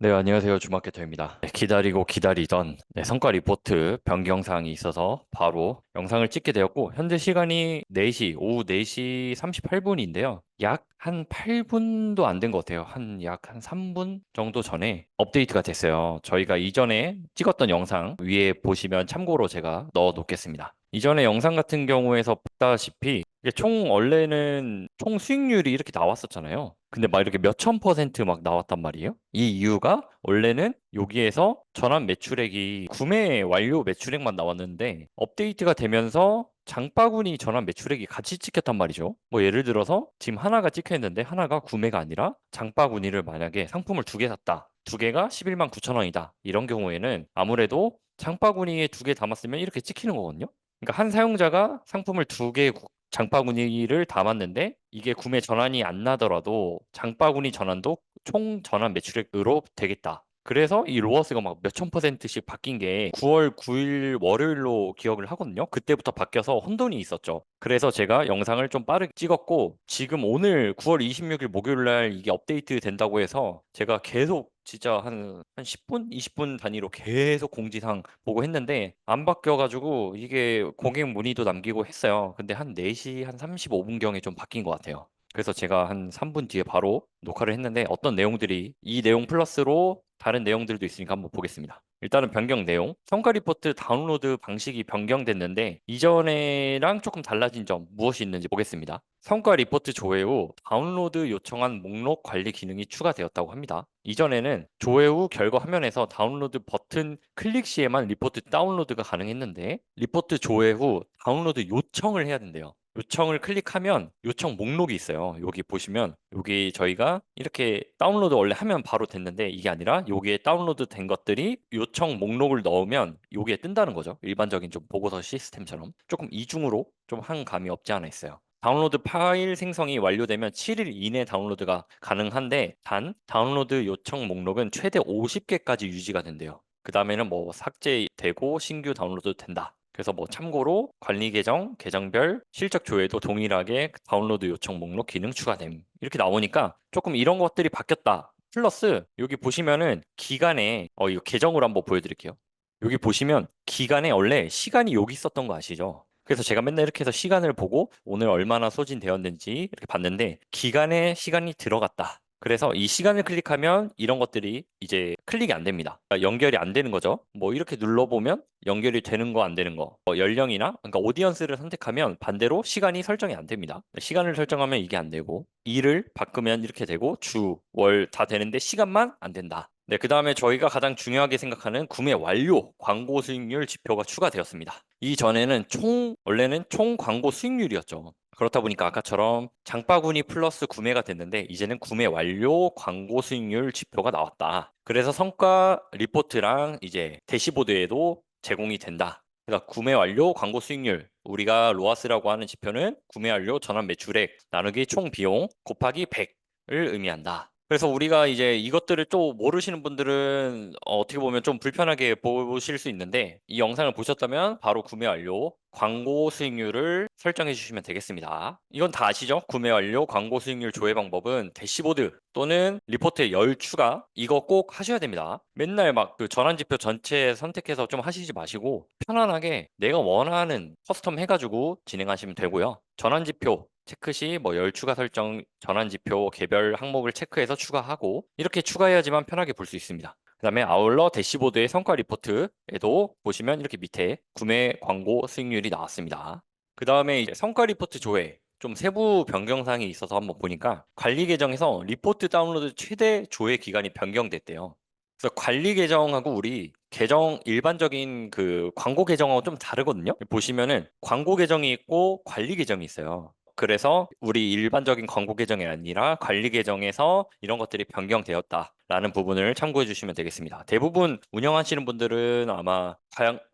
네, 안녕하세요. 주마케터입니다. 네, 기다리고 기다리던 네, 성과 리포트 변경 사항이 있어서 바로 영상을 찍게 되었고, 현재 시간이 4시, 오후 4시 38분인데요. 약 한 8분도 안 된 것 같아요. 한 약한 3분 정도 전에 업데이트가 됐어요. 저희가 이전에 찍었던 영상 위에 보시면 참고로 제가 넣어 놓겠습니다. 이전에 영상 같은 경우에서 봤다시피 이게 총 원래는 총 수익률이 이렇게 나왔었잖아요. 근데 막 이렇게 몇천 퍼센트 막 나왔단 말이에요. 이 이유가 원래는 여기에서 전환 매출액이 구매 완료 매출액만 나왔는데 업데이트가 되면서 장바구니 전환 매출액이 같이 찍혔단 말이죠. 뭐 예를 들어서 지금 하나가 찍혀 있는데 하나가 구매가 아니라 장바구니를 만약에 상품을 두 개 샀다. 두 개가 11만 9천 원이다. 이런 경우에는 아무래도 장바구니에 두 개 담았으면 이렇게 찍히는 거거든요. 그러니까 한 사용자가 상품을 두 개 장바구니를 담았는데 이게 구매 전환이 안 나더라도 장바구니 전환도 총 전환 매출액으로 되겠다. 그래서 이 로어스가 막 몇천 퍼센트씩 바뀐 게 9월 9일 월요일로 기억을 하거든요. 그때부터 바뀌어서 혼돈이 있었죠. 그래서 제가 영상을 좀 빠르게 찍었고 지금 오늘 9월 26일 목요일 날 이게 업데이트 된다고 해서 제가 계속 진짜 한, 한 10분, 20분 단위로 계속 공지사항 보고 했는데 안 바뀌어가지고 이게 고객 문의도 남기고 했어요. 근데 한 4시 한 35분경에 좀 바뀐 것 같아요. 그래서 제가 한 3분 뒤에 바로 녹화를 했는데 어떤 내용들이 이 내용 플러스로 다른 내용들도 있으니까 한번 보겠습니다. 일단은 변경 내용. 성과 리포트 다운로드 방식이 변경됐는데 이전에랑 조금 달라진 점 무엇이 있는지 보겠습니다. 성과 리포트 조회 후 다운로드 요청한 목록 관리 기능이 추가되었다고 합니다. 이전에는 조회 후 결과 화면에서 다운로드 버튼 클릭 시에만 리포트 다운로드가 가능했는데 리포트 조회 후 다운로드 요청을 해야 된대요. 요청을 클릭하면 요청 목록이 있어요. 여기 보시면 여기 저희가 이렇게 다운로드 원래 하면 바로 됐는데 이게 아니라 여기에 다운로드 된 것들이 요청 목록을 넣으면 여기에 뜬다는 거죠. 일반적인 좀 보고서 시스템처럼 조금 이중으로 좀 한 감이 없지 않아 있어요. 다운로드 파일 생성이 완료되면 7일 이내 다운로드가 가능한데 단 다운로드 요청 목록은 최대 50개까지 유지가 된대요. 그 다음에는 뭐 삭제되고 신규 다운로드 된다. 그래서 뭐 참고로 관리 계정, 계정별, 실적 조회도 동일하게 다운로드 요청 목록 기능 추가됨. 이렇게 나오니까 조금 이런 것들이 바뀌었다. 플러스 여기 보시면은 기간에 어 이거 계정으로 한번 보여드릴게요. 여기 보시면 기간에 원래 시간이 여기 있었던 거 아시죠? 그래서 제가 맨날 이렇게 해서 시간을 보고 오늘 얼마나 소진되었는지 이렇게 봤는데 기간에 시간이 들어갔다. 그래서 이 시간을 클릭하면 이런 것들이 이제 클릭이 안 됩니다. 그러니까 연결이 안 되는 거죠. 뭐 이렇게 눌러보면 연결이 되는 거 안 되는 거. 뭐 연령이나 그러니까 오디언스를 선택하면 반대로 시간이 설정이 안 됩니다. 시간을 설정하면 이게 안 되고 일을 바꾸면 이렇게 되고 주, 월 다 되는데 시간만 안 된다. 네, 그 다음에 저희가 가장 중요하게 생각하는 구매 완료 광고 수익률 지표가 추가되었습니다. 이전에는 총, 원래는 총 광고 수익률이었죠. 그렇다 보니까 아까처럼 장바구니 플러스 구매가 됐는데 이제는 구매 완료 광고 수익률 지표가 나왔다. 그래서 성과 리포트랑 이제 대시보드에도 제공이 된다. 그러니까 구매 완료 광고 수익률 우리가 로아스라고 하는 지표는 구매 완료 전환 매출액 나누기 총 비용 곱하기 100을 의미한다. 그래서 우리가 이제 이것들을 또 모르시는 분들은 어, 어떻게 보면 좀 불편하게 보실 수 있는데 이 영상을 보셨다면 바로 구매 완료 광고 수익률을 설정해 주시면 되겠습니다. 이건 다 아시죠? 구매 완료 광고 수익률 조회 방법은 대시보드 또는 리포트의 열 추가 이거 꼭 하셔야 됩니다. 맨날 막 그 전환 지표 전체 선택해서 좀 하시지 마시고 편안하게 내가 원하는 커스텀 해가지고 진행하시면 되고요. 전환 지표 체크 시 뭐 열 추가 설정 전환 지표 개별 항목을 체크해서 추가하고 이렇게 추가해야지만 편하게 볼 수 있습니다. 그 다음에 아울러 대시보드의 성과 리포트에도 보시면 이렇게 밑에 구매 광고 수익률이 나왔습니다. 그 다음에 성과 리포트 조회 좀 세부 변경사항이 있어서 한번 보니까 관리 계정에서 리포트 다운로드 최대 조회 기간이 변경됐대요. 그래서 관리 계정하고 우리 계정 일반적인 그 광고 계정하고 좀 다르거든요. 보시면은 광고 계정이 있고 관리 계정이 있어요. 그래서 우리 일반적인 광고 계정이 아니라 관리 계정에서 이런 것들이 변경되었다 라는 부분을 참고해 주시면 되겠습니다. 대부분 운영하시는 분들은 아마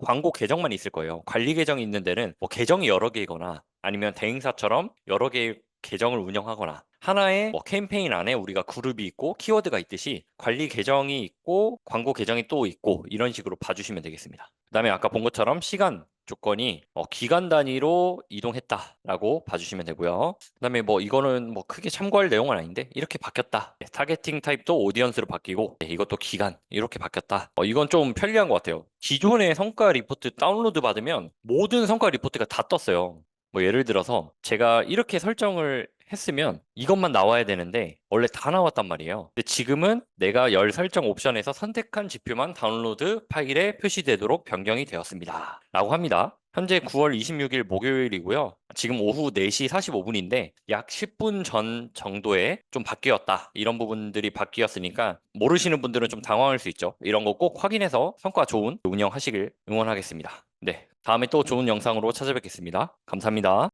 광고 계정만 있을 거예요. 관리 계정이 있는 데는 뭐 계정이 여러 개이거나 아니면 대행사처럼 여러 개의 계정을 운영하거나 하나의 뭐 캠페인 안에 우리가 그룹이 있고 키워드가 있듯이 관리 계정이 있고 광고 계정이 또 있고 이런 식으로 봐주시면 되겠습니다. 그 다음에 아까 본 것처럼 시간 조건이 어, 기간 단위로 이동했다라고 봐주시면 되고요. 그다음에 뭐 이거는 뭐 크게 참고할 내용은 아닌데 이렇게 바뀌었다. 네, 타겟팅 타입도 오디언스로 바뀌고 네, 이것도 기간 이렇게 바뀌었다. 어, 이건 좀 편리한 것 같아요. 기존의 성과 리포트 다운로드 받으면 모든 성과 리포트가 다 떴어요. 뭐 예를 들어서 제가 이렇게 설정을 했으면 이것만 나와야 되는데 원래 다 나왔단 말이에요. 근데 지금은 내가 열 설정 옵션에서 선택한 지표만 다운로드 파일에 표시되도록 변경이 되었습니다. 라고 합니다. 현재 9월 26일 목요일이고요. 지금 오후 4시 45분인데 약 10분 전 정도에 좀 바뀌었다. 이런 부분들이 바뀌었으니까 모르시는 분들은 좀 당황할 수 있죠. 이런 거 꼭 확인해서 성과 좋은 운영하시길 응원하겠습니다. 네. 다음에 또 좋은 영상으로 찾아뵙겠습니다. 감사합니다.